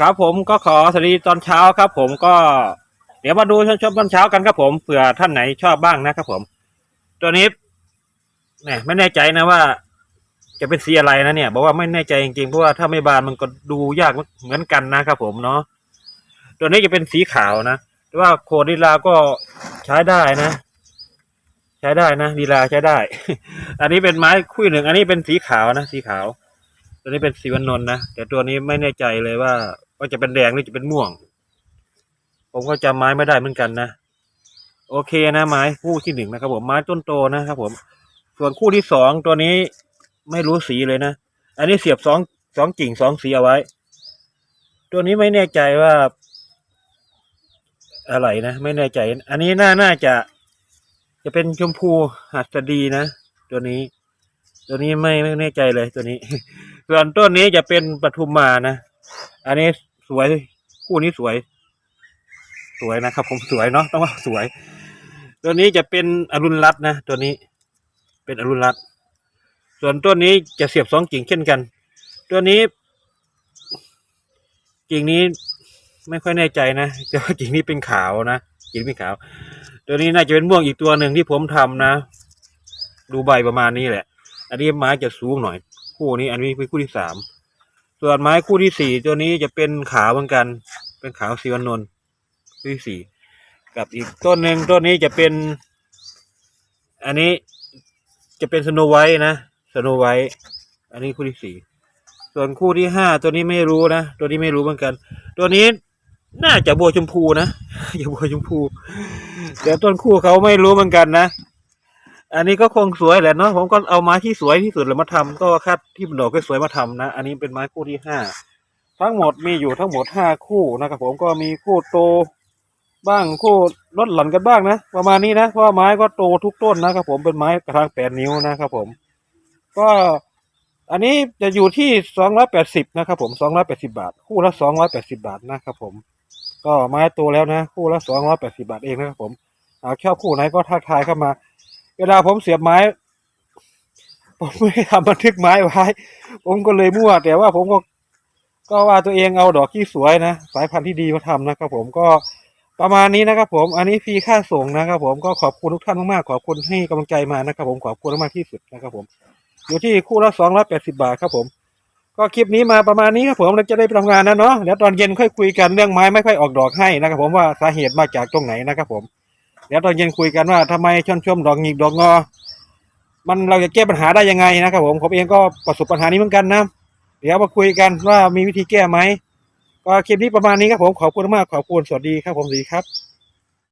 ครับผมก็ขอสวัสดีตอนเช้าครับ ผมก็เดี๋ยวมาดูชมๆตอนเช้ากันครับผมเผื่อท่านไหนชอบบ้างนะครับผม ตัวนี้เนี่ยไม่แน่ใจนะว่า จะเป็นสีอะไรนะเนี่ย บอกว่าไม่แน่ใจจริงๆเพราะว่าถ้าไม่บานมันก็ดูยากเหมือนกันนะครับผมเนาะตัวนี้จะเป็นสีขาวนะแต่ว่าโคดีลาก็ใช้ได้นะ ใช้ได้นะดีลาใช้ได้ อันนี้เป็นไม้คุยหนึ่ง อันนี้เป็นสีขาวนะสีขาว ตัวนี้เป็นสีวันนน์นะแต่ตัวนี้ไม่แน่ใจเลยว่าว่าจะเป็นแดงหรือจะเป็นม่วง ผมก็จำไม้ไม่ได้เหมือนกันนะโอเคนะไม้คู่ที่หนึ่งนะครับ ผมไม้ต้นโตนะครับผม ส่วนคู่ที่สองตัวนี้ไม่รู้สีเลยนะอันนี้เสียบสองสองกิ่งสองสีเอาไว้ ตัวนี้ไม่แน่ใจว่า อะไรนะไม่แน่ใจ อันนี้น่าน่าจะ จะเป็นชมพูหัสดีนะตัวนี้ ตัวนี้ไม่ไม่แน่ใจเลยตัวนี้ ส่วนต้นนี้จะเป็นปทุมมานะ อันนี้สวยคู่นี้สวย สวยนะครับ ผมสวยเนาะต้องว่าสวย ตัวนี้จะเป็นอรุณรัตน์นะตัวนี้ เป็นอรุณรัตน์ส่วนต้นนี้จะเสียบสองกิ่งเช่นกัน ตัวนี้ กิ่งนี้ไม่ค่อยแน่ใจนะแต่ว่ากิ่งนี้เป็นขาวนะกิ่งเป็นขาว ตัวนี้น่าจะเป็นม่วงอีกตัวหนึ่งที่ผมทำนะ ดูใบประมาณนี้แหละ อันนี้ไม้จะสูงหน่อย คู่นี้ อันนี้เป็นคู่ที่สามส่วนไม้คู่ที่สี่ตัวนี้จะเป็นขาวเหมือนกัน เป็นขาวสีวันนนท์คู่ที่สี่กับอีกต้นหนึ่งต้นนี้จะเป็น อันนี้จะเป็นสโนไวท์นะสโนไวท์อันนี้คู่ที่สี่ส่วนคู่ที่ห้าตัวนี้ไม่รู้นะตัวนี้ไม่รู้เหมือนกัน ตัวนี้น่าจะบัวชมพูนะอย่าบัวชมพูแต่ต้นคู่เขาไม่รู้เหมือนกันนะ อันนี้ก็คงสวยแหละเนาะผมก็เอาไม้ที่สวยที่สุดเลยมาทำก็คัดที่มันดอกสวยมาทำนะ อันนี้เป็นไม้คู่ที่ห้าทั้งหมดมีอยู่ทั้งหมดห้าคู่นะครับผมก็มีคู่โตบ้างคู่ลดหลั่นกันบ้างนะประมาณนี้นะเพราะาไม้ก็โตทุกต้นนะครับผมเป็นไม้กระถางแปดนิ้วนะครับผม ก็อันนี้จะอยู่ที่สองร้อยแปดสิบนะครับผมสองร้อยแปดสิบาท คู่ละสองร้อยแปดสิบาทนะครับผม ก็ไม้โตแล้วนะ คู่ละสองร้อยแปดสิบาทเองนะครับผมหากชอบคู่ไหนก็ทักทายเข้ามา เวลาผมเสียบไม้ ผมไม่ทำบันทึกไม้ไว้ ผมก็เลยมั่ว แต่ว่าผมก็ ก็ว่าตัวเองเอาดอกที่สวยนะ สายพันธุ์ที่ดีมาทำนะครับ ผมก็ประมาณนี้นะครับ ผม อันนี้ฟรีค่าส่งนะครับ ผมก็ขอบคุณทุกท่านมากๆขอบคุณให้กำลังใจมานะครับ ผมขอบคุณมากที่สุดนะครับ ผม อยู่ที่คู่ละสองร้อยแปดสิบาทครับ ผม ก็คลิปนี้มาประมาณนี้ครับผมเราจะได้ไปทำงานนะเนาะเดี๋ยวตอนเย็นค่อยคุยกันเรื่องไม้ไม่ค่อยออกดอกให้นะครับ ผมว่าสาเหตุมาจากตรงไหนนะครับ ผม ดี๋ยวตอนเย็นคุยกันว่าทำไมช่อนชมดอกหงิกดอกงอ มันเราจะแก้ปัญหาได้ยังไงนะครับผมผมเองก็ประสบปัญหานี้เหมือนกันนะเดี๋ยวมาคุยกันว่ามีวิธีแก้ไหมก็คลิปนี้ประมาณนี้ครับผมขอบคุณมากขอบคุณสวัสดีครับผมสวัสดีครับ